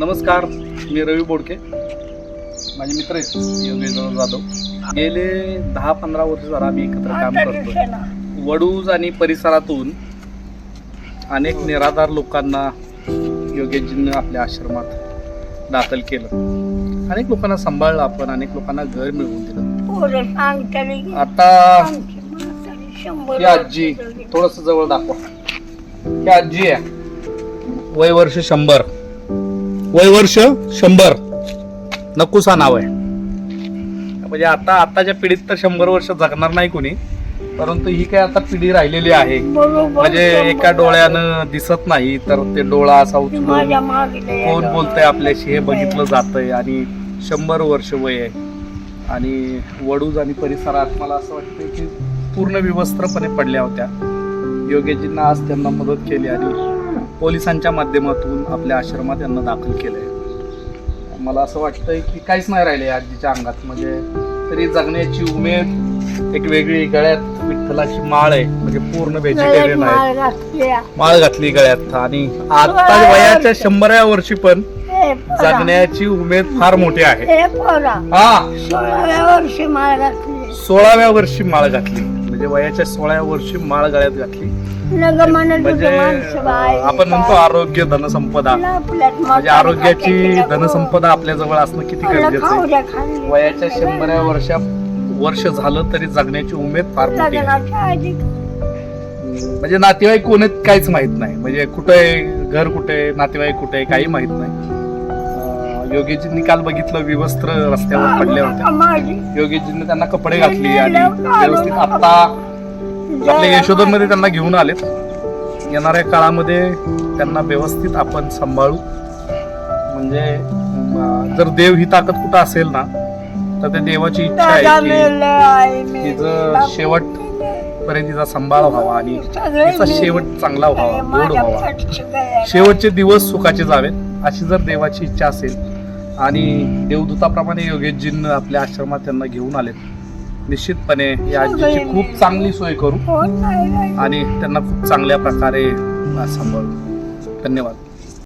नमस्कार मी रवी बोडके. माझे मित्र आहेत योगेश जाधव. गेले दहा पंधरा वर्ष जरा आम्ही एकत्र काम करतो वडूज आणि परिसरातून अनेक निराधार लोकांना योगेशजींनी आपल्या आश्रमात दाखल केलं. अनेक लोकांना सांभाळलं आपण अनेक लोकांना घर मिळवून दिलं. आता ही आजी थोडस जवळ दाखवा. ही आजी आहे. वय वर्ष शंभर. वय वर्ष शंभर. नकुसा नाव आहे. म्हणजे आता आताच्या पिढीत तर शंभर वर्ष जगणार नाही कोणी परंतु ही काय आता पिढी राहिलेली आहे. म्हणजे एका डोळ्यानं दिसत नाही तर ते डोळा असा उचलून कोण बोलतंय आपल्याशी हे बघितलं जातंय आणि शंभर वर्ष वय आहे. आणि वडूज आणि परिसरात मला असं वाटतं की पूर्ण विवस्त्रपणे पडल्या होत्या. योगेजींना आज त्यांना मदत केली आणि पोलिसांच्या माध्यमातून आपल्या आश्रमात त्यांना दाखल केलंय. मला असं वाटतंय की काहीच नाही राहिले आजीच्या अंगात. म्हणजे तरी जगण्याची उमेद एक वेगळी गळ्यात विठ्ठलाची माळ आहे. म्हणजे पूर्ण व्हेजिटेरियन आहे. माळ घातली गळ्यात. आणि आता वयाच्या शंभराव्या वर्षी पण जगण्याची उमेद फार मोठी आहे. हा वर्षी मला घातली. सोळाव्या वर्षी माळ घातली. म्हणजे वयाच्या सोळाव्या वर्षी माळ गळ्यात घातली. म्हणजे आपण म्हणतो आरोग्य धनसंपदा. म्हणजे आरोग्याची. धनसंपदा आपल्या जवळ असणं किती गरजेचं आहे. वयाच्या शंभराव्या वर्षा वर्ष झालं तरी जगण्याची उमेद फार मोठी आहे. म्हणजे नातेवाईक कोण आहेत काहीच माहीत नाही. म्हणजे कुठे आहे घर कुठे आहे नातेवाईक कुठे आहे काही माहीत नाही. अं, योगीजींनी काल बघितलं विवस्त्र रस्त्यावर पडल्या होत्या. योगीजींनी त्यांना कपडे घातली आणि व्यवस्थित आता आपल्या यशोधनमध्ये त्यांना घेऊन आलेत येणाऱ्या काळामध्ये त्यांना व्यवस्थित आपण सांभाळू म्हणजे जर देव ही ताकद कुठं असेल ना तर त्या देवाची इच्छा आहे की तिचं शेवट. पर्यंत तिचा सांभाळ व्हावा आणि तिचा. शेवट चांगला व्हावा गोड व्हावा. शेवटचे दिवस सुखाचे जावेत अशी जर देवाची इच्छा असेल आणि देवदूताप्रमाणे योगेशजींना आपल्या आश्रमात त्यांना घेऊन आलेत निश्चितपणे या आजीची खूप चांगली सोय करू. राहिलं. आणि त्यांना खूप चांगल्या प्रकारे सांभाळू. धन्यवाद.